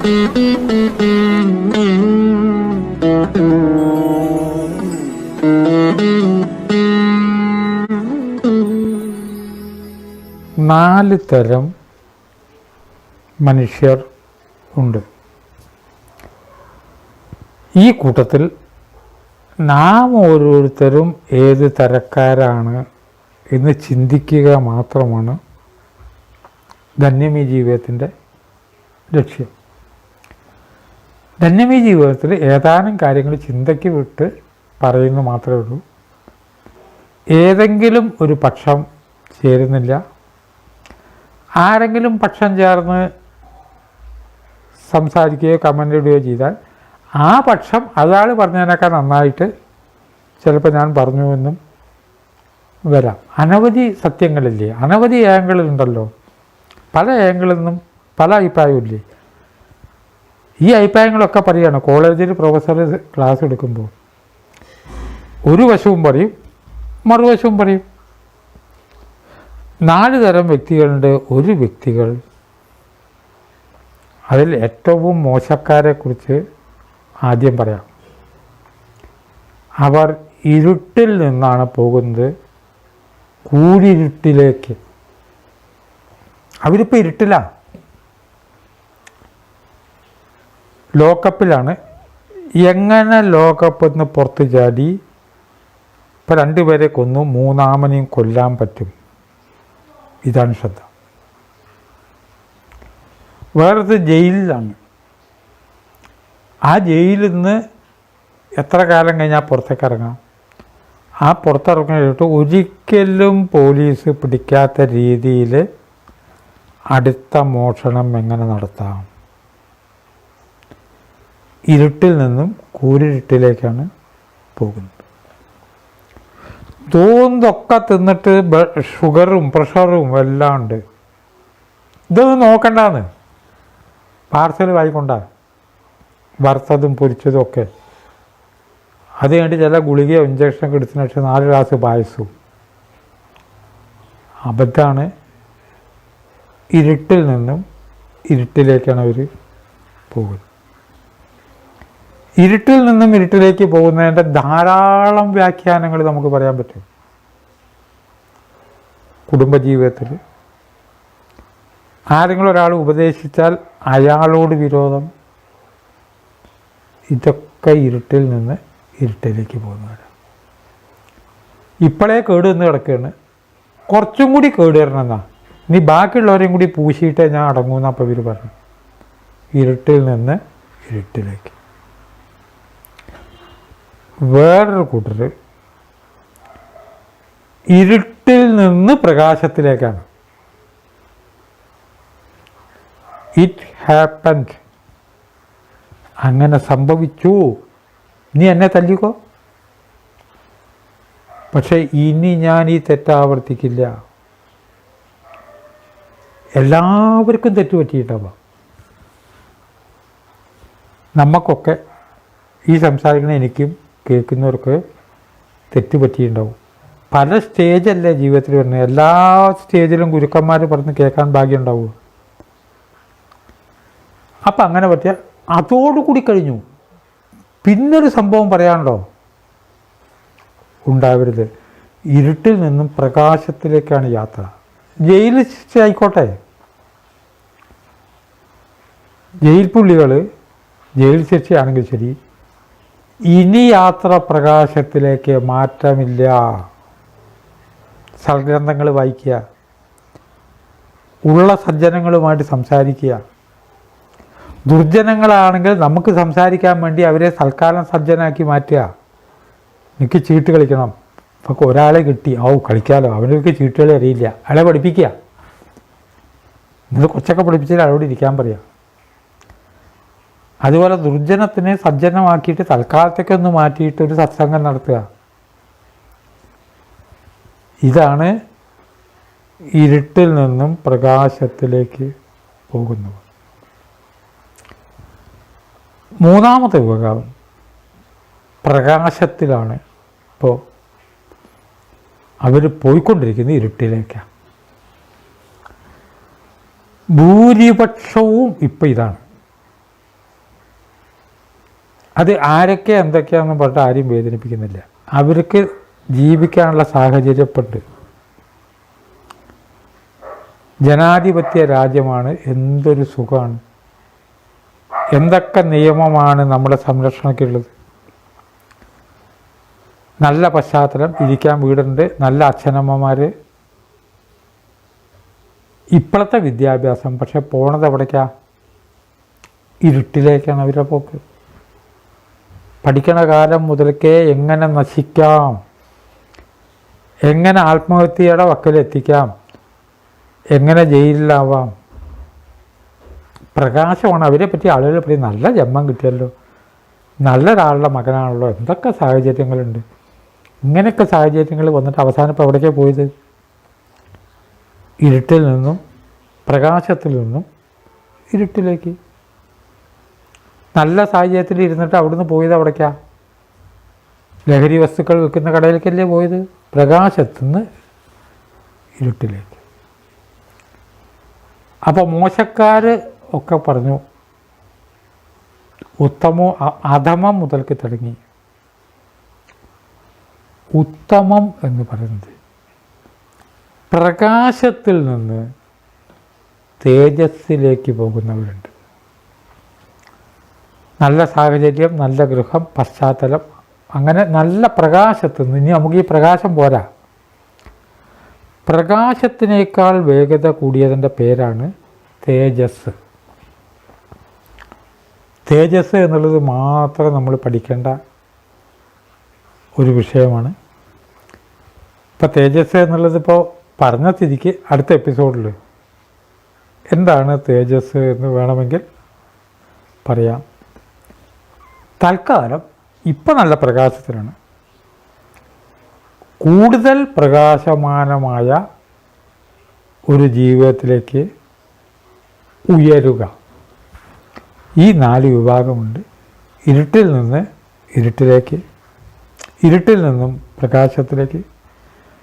നാല് തരം മനുഷ്യർ ഉണ്ട്. ഈ കൂട്ടത്തിൽ നാം ഓരോരുത്തരും ഏത് തരക്കാരാണ് എന്ന് ചിന്തിക്കുക മാത്രമാണ് ധന്യമീ ജീവിതത്തിന്റെ ലക്ഷ്യം. ധന്യമീ ജീവിതത്തിൽ ഏതാനും കാര്യങ്ങൾ ചിന്തയ്ക്ക് വിട്ട് പറയുന്നു മാത്രമേ ഉള്ളൂ. ഏതെങ്കിലും ഒരു പക്ഷം ചേരുന്നില്ല. ആരെങ്കിലും പക്ഷം ചേർന്ന് സംസാരിക്കുകയോ കമന്റ് ഇടുകയോ ചെയ്താൽ ആ പക്ഷം അയാൾ പറഞ്ഞതിനേക്കാൾ നന്നായിട്ട് ചിലപ്പോൾ ഞാൻ പറഞ്ഞു എന്നും വരാം. അനവധി സത്യങ്ങളില്ലേ? അനവധി ഏങ്കിളുണ്ടല്ലോ പല ഏങ്കിളിൽ നിന്നും പല അഭിപ്രായമില്ലേ ഈ അഭിപ്രായങ്ങളൊക്കെ പറയുകയാണ്. കോളേജിൽ പ്രൊഫസർ ക്ലാസ് എടുക്കുമ്പോൾ ഒരു വശവും പറയും മറുവശവും പറയും. നാല് തരം വ്യക്തികളുണ്ട്. ഒരു വ്യക്തികൾ അതിൽ ഏറ്റവും മോശക്കാരെക്കുറിച്ച് ആദ്യം പറയാം. അവർ ഇരുട്ടിൽ നിന്നാണ് പോകുന്നത്. കൂരിരുട്ടിലേക്ക്. അവരിപ്പോൾ ഇരുട്ടിലാണ് ലോക്കപ്പിലാണ്. എങ്ങനെ ലോകകപ്പിൽ നിന്ന് പുറത്ത് ചാടി ഇപ്പോൾ രണ്ടുപേരെ കൊന്നു മൂന്നാമനെയും കൊല്ലാൻ പറ്റും. ഇതാണ് ശ്രദ്ധ. വേറൊരു ജയിലിലാണ്. ആ ജയിലിൽ നിന്ന് എത്ര കാലം കഴിഞ്ഞാൽ പുറത്തേക്ക് ഇറങ്ങാം? ആ പുറത്തിറങ്ങിയിട്ട് ഒരിക്കലും പോലീസ് പിടിക്കാത്ത രീതിയിൽ അടുത്ത മോഷണം എങ്ങനെ നടത്താം? ഇരുട്ടിൽ നിന്നും കൂരിരുട്ടിലേക്കാണ് പോകുന്നത്. തോന്നൊക്കെ തിന്നിട്ട് ഷുഗറും പ്രഷറും എല്ലാം ഉണ്ട്. ഇതൊന്നും നോക്കണ്ടാന്ന്. പാർസൽ വായിക്കൊണ്ട വറുത്തതും പൊരിച്ചതും ഒക്കെ. അത് കഴിഞ്ഞിട്ട് ചില ഗുളികയോ ഇഞ്ചക്ഷനൊക്കെ എടുത്തതിന് ശേഷം നാല് ഗ്ലാസ് പായസവും. അബദ്ധമാണ്. ഇരുട്ടിൽ നിന്നും ഇരുട്ടിലേക്കാണ് അവർ പോകുന്നത്. ഇരുട്ടിൽ നിന്നും ഇരുട്ടിലേക്ക് പോകുന്നതിന്റെ ധാരാളം വ്യാഖ്യാനങ്ങൾ നമുക്ക് പറയാൻ പറ്റും. കുടുംബജീവിതത്തിൽ ആരെങ്കിലും ഒരാൾ ഉപദേശിച്ചാൽ അയാളോട് വിരോധം. ഇതൊക്കെ ഇരുട്ടിൽ നിന്ന് ഇരുട്ടിലേക്ക് പോകുന്നവരാണ് ഇപ്പോഴേ കേട് നിന്ന് കിടക്കുകയാണ് കുറച്ചും കൂടി കേട് വരണം എന്നാ. നീ ബാക്കിയുള്ളവരെയും കൂടി പൂശിയിട്ടേ ഞാൻ അടങ്ങൂന്ന് അപ്പം ഇവർ പറഞ്ഞു. ഇരുട്ടിൽ നിന്ന് ഇരുട്ടിലേക്ക്. വേറൊരു കൂട്ടർ ഇരുട്ടിൽ നിന്ന് പ്രകാശത്തിലേക്കാണ്. ഇറ്റ് ഹാപ്പൻഡ് അങ്ങനെ സംഭവിച്ചു. നീ എന്നെ തല്ലിക്കോ? പക്ഷേ ഇനി ഞാൻ ഈ തെറ്റാവർത്തിക്കില്ല എല്ലാവർക്കും തെറ്റ് പറ്റിയിട്ടാവാം നമുക്കൊക്കെ ഈ സംസാരിക്കുന്ന എനിക്കും കേൾക്കുന്നവർക്ക് തെറ്റ് പറ്റിയിട്ടുണ്ടാവും പല സ്റ്റേജല്ലേ ജീവിതത്തിൽ വരുന്നത് എല്ലാ സ്റ്റേജിലും ഗുരുക്കന്മാർ പറഞ്ഞ് കേൾക്കാൻ ഭാഗ്യം ഉണ്ടാവുക അപ്പം അങ്ങനെ പറ്റിയ അതോടുകൂടി കഴിഞ്ഞു. പിന്നൊരു സംഭവം പറയാനുണ്ടോ? ഉണ്ടാവരുത്. ഇരുട്ടിൽ നിന്നും പ്രകാശത്തിലേക്കാണ് യാത്ര. ജയിൽ ശിക്ഷ ആയിക്കോട്ടെ. ജയിൽ പുള്ളികൾ ജയിൽ ശിക്ഷയാണെങ്കിൽ ശരി ഇനി യാത്ര പ്രകാശത്തിലേക്ക് മാറ്റമില്ല. സൽഗ്രന്ഥങ്ങൾ വായിക്കുക. ഉള്ള സജ്ജനങ്ങളുമായിട്ട് സംസാരിക്കുക. ദുർജനങ്ങളാണെങ്കിൽ നമുക്ക് സംസാരിക്കാൻ വേണ്ടി അവരെ സൽക്കാലം സജ്ജനാക്കി മാറ്റുക. എനിക്ക് ചീട്ട് കളിക്കണം. അപ്പോൾ ഒരാളെ കിട്ടി. ഓ കളിക്കാലോ. അവനൊക്കെ ചീട്ടുകളെ അറിയില്ല. അയാളെ പഠിപ്പിക്കുക. നിങ്ങൾ കൊച്ചൊക്കെ പഠിപ്പിച്ചാൽ അയാളോട് ഇരിക്കാൻ പറയാം. അതുപോലെ ദുർജനത്തിനെ സജ്ജനമാക്കിയിട്ട് തൽക്കാലത്തേക്ക് ഒന്ന് മാറ്റിയിട്ട് ഒരു സത്സംഗം നടത്തുക. ഇതാണ് ഇരുട്ടിൽ നിന്നും പ്രകാശത്തിലേക്ക് പോകുന്നത്. മൂന്നാമത്തെ വിഭാഗം പ്രകാശത്തിലാണ്. ഇപ്പോൾ അവർ പോയിക്കൊണ്ടിരിക്കുന്നത് ഇരുട്ടിലേക്കാണ് ഭൂരിപക്ഷവും ഇപ്പം ഇതാണ്. അത് ആരൊക്കെ എന്തൊക്കെയാണെന്ന് പറഞ്ഞിട്ട് ആരെയും വേദനിപ്പിക്കുന്നില്ല. അവർക്ക് ജീവിക്കാനുള്ള സാഹചര്യപ്പെട്ട് ജനാധിപത്യ രാജ്യമാണ് എന്തൊരു സുഖമാണ്. എന്തൊക്കെ നിയമമാണ് നമ്മുടെ സംരക്ഷണയ്ക്കുള്ളത് നല്ല പശ്ചാത്തലം ഇരിക്കാൻ വീടുണ്ട്. നല്ല അച്ഛനമ്മമാർ ഇപ്പോഴത്തെ വിദ്യാഭ്യാസം പക്ഷെ പോണത് എവിടേക്കാണ് ഇരുട്ടിലേക്കാണ് അവരെ പോക്ക്. പഠിക്കണ കാലം മുതൽക്കേ എങ്ങനെ നശിക്കാം? എങ്ങനെ ആത്മഹത്യയുടെ വക്കലെത്തിക്കാം എങ്ങനെ ജയിലിലാവാം? പ്രകാശമാണ് അവരെ പറ്റി ആളുകൾ പറയും നല്ല ജന്മം കിട്ടിയല്ലോ. നല്ലൊരാളുടെ മകനാണല്ലോ. എന്തൊക്കെ സാഹചര്യങ്ങളുണ്ട്? ഇങ്ങനെയൊക്കെ സാഹചര്യങ്ങൾ വന്നിട്ട് അവസാനം ഇപ്പോൾ എവിടേക്കാണ് പോയത്? ഇരുട്ടിൽ നിന്നും പ്രകാശത്തിൽ നിന്നും ഇരുട്ടിലേക്ക്. നല്ല സാഹചര്യത്തിൽ ഇരുന്നിട്ട് അവിടുന്ന് പോയത് അവിടേക്കാ? ലഹരി വസ്തുക്കൾ വിൽക്കുന്ന കടയിലേക്കല്ലേ പോയത്? പ്രകാശത്തുനിന്ന് ഇരുട്ടിലേക്ക്. അപ്പോൾ മോശക്കാർ ഒക്കെ പറഞ്ഞു ഉത്തമോ അധമം മുതൽക്ക് തുടങ്ങി. ഉത്തമം എന്ന് പറയുന്നത് പ്രകാശത്തിൽ നിന്ന് തേജസ്സിലേക്ക് പോകുന്നവരുണ്ട്. നല്ല സാഹചര്യം നല്ല ഗൃഹം പശ്ചാത്തലം. അങ്ങനെ നല്ല പ്രകാശത്ത് നിന്ന് ഇനി നമുക്ക് ഈ പ്രകാശം പോരാ. പ്രകാശത്തിനേക്കാൾ വേഗത കൂടിയതിന്റെ പേരാണ് തേജസ്. തേജസ് എന്നുള്ളത് മാത്രം നമ്മൾ പഠിക്കേണ്ട ഒരു വിഷയമാണ്. ഇപ്പോൾ തേജസ് എന്നുള്ളത് ഇപ്പോൾ പറഞ്ഞ തിരിക്ക് അടുത്ത എപ്പിസോഡിൽ എന്താണ് തേജസ് എന്ന് വേണമെങ്കിൽ പറയാം. തൽക്കാലം ഇപ്പം നല്ല പ്രകാശത്തിലാണ്. കൂടുതൽ പ്രകാശമാനമായ ഒരു ജീവിതത്തിലേക്ക് ഉയരുക. ഈ നാല് വിഭാഗമുണ്ട്. ഇരുട്ടിൽ നിന്ന് ഇരുട്ടിലേക്ക് ഇരുട്ടിൽ നിന്നും പ്രകാശത്തിലേക്ക്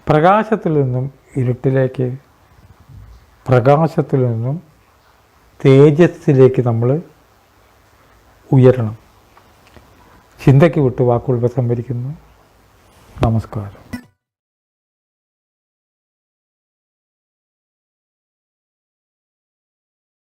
പ്രകാശത്തിൽ നിന്നും ഇരുട്ടിലേക്ക് പ്രകാശത്തിൽ നിന്നും തേജസ്സിലേക്ക് നമ്മൾ ഉയരണം. ചിന്തയ്ക്ക് വിട്ട് വാക്കുകൾ സംഭരിക്കുന്നു നമസ്കാരം.